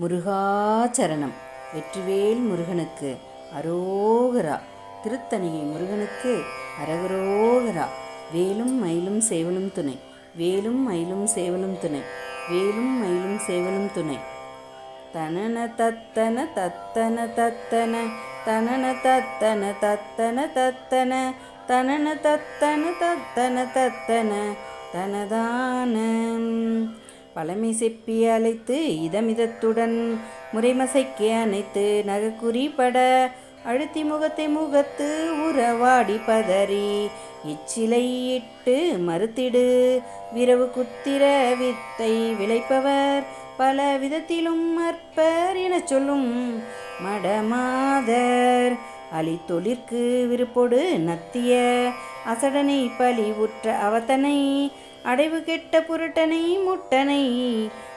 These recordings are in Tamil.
முருகாச்சரணம். வெற்றிவேல் முருகனுக்கு அரோகரா. திருத்தணிகை முருகனுக்கு அரகரோகரா. வேலும் மயிலும் சேவலும் துணை. வேலும் மயிலும் சேவலும் துணை. வேலும் மயிலும் சேவலும் துணை. தனன தத்தன தத்தன தத்தன. தனன தத்தன தத்தன தத்தன. தனன தத்தன தத்தன தத்தன. தனதான பழமை செப்பி அழைத்து இதமிதத்துடன் முறைமசைக்கு அணைத்து நகக்குறிப்பட அழுத்தி முகத்தை முகத்து உறவாடி பதறி இச்சிலை இட்டு மறுத்திடு விரவு குத்திர வித்தை விளைப்பவர் பல விதத்திலும் அற்பர் எனச் சொல்லும் மடமாதர். அலித்தொழிற்கு விருப்பொடு நத்திய அசடனை பலி உற்ற அவத்தனை அடைவு கெட்ட புரட்டனை முட்டனை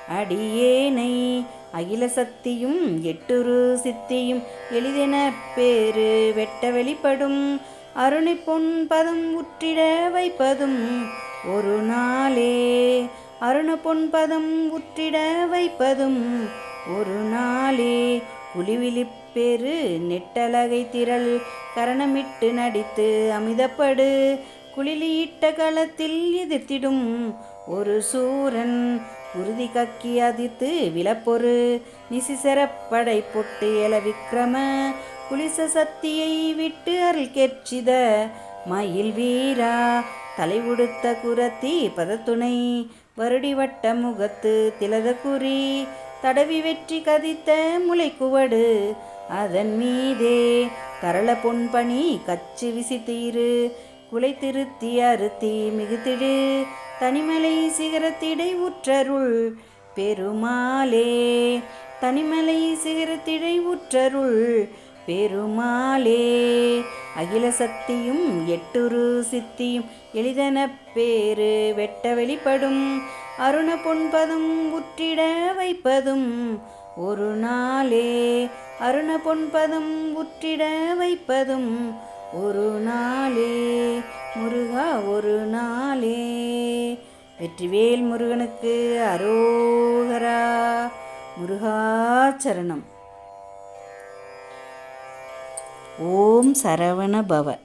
அடியேனை அகில சக்தியும் எட்டுரு சித்தியும் எளிதென பேரு வெட்ட வெளிப்படும். அருணை பொன் பதம் உற்றிட வைப்பதும் ஒரு நாளே. அருண பொன்பதம் உற்றிட வைப்பதும் ஒரு நாளே. குழிவிழிப்பேறு நெட்டலகை திரள் கரணமிட்டு நடித்து அமிதப்படு. குளிலியிட்ட களத்தில் எதிர்த்திடும் ஒரு சூரன் உறுதி கக்கி அதிர்த்து விளப்பொரு நிசிசரப்படை பொட்டு எல விக்ரம குளிச சக்தியை விட்டு அருள் கெற்றித மயில் வீரா தலை உடுத்த குரத்தி பதத்துணை. வருடி வட்ட முகத்து திலத குறி தடவி வெற்றி கதித்த முளைக்குவடு அதன் மீதே தரள பொன்பணி கச்சு விசித்தீரு குலை திருத்தி அறுத்தி மிகுத்திடு. தனிமலை சிகரத்திடை உற்றருள் பெருமாளே. தனிமலை சிகரத்திடை உற்றருள் பெருமாளே. அகில சக்தியும் எட்டுரு சித்தியும் எளிதன பேரு வெட்ட வெளிப்படும் அருண பொன்பதும் உற்றிட வைப்பதும் ஒரு நாளே. அருண பொன்பதம் உற்றிட வைப்பதும் ஒரு நாளே. முருகா ஒரு நாளே. வெற்றிவேல் முருகனுக்கு அரோகரா. முருகாச்சரணம் ஓம் சரவண பவ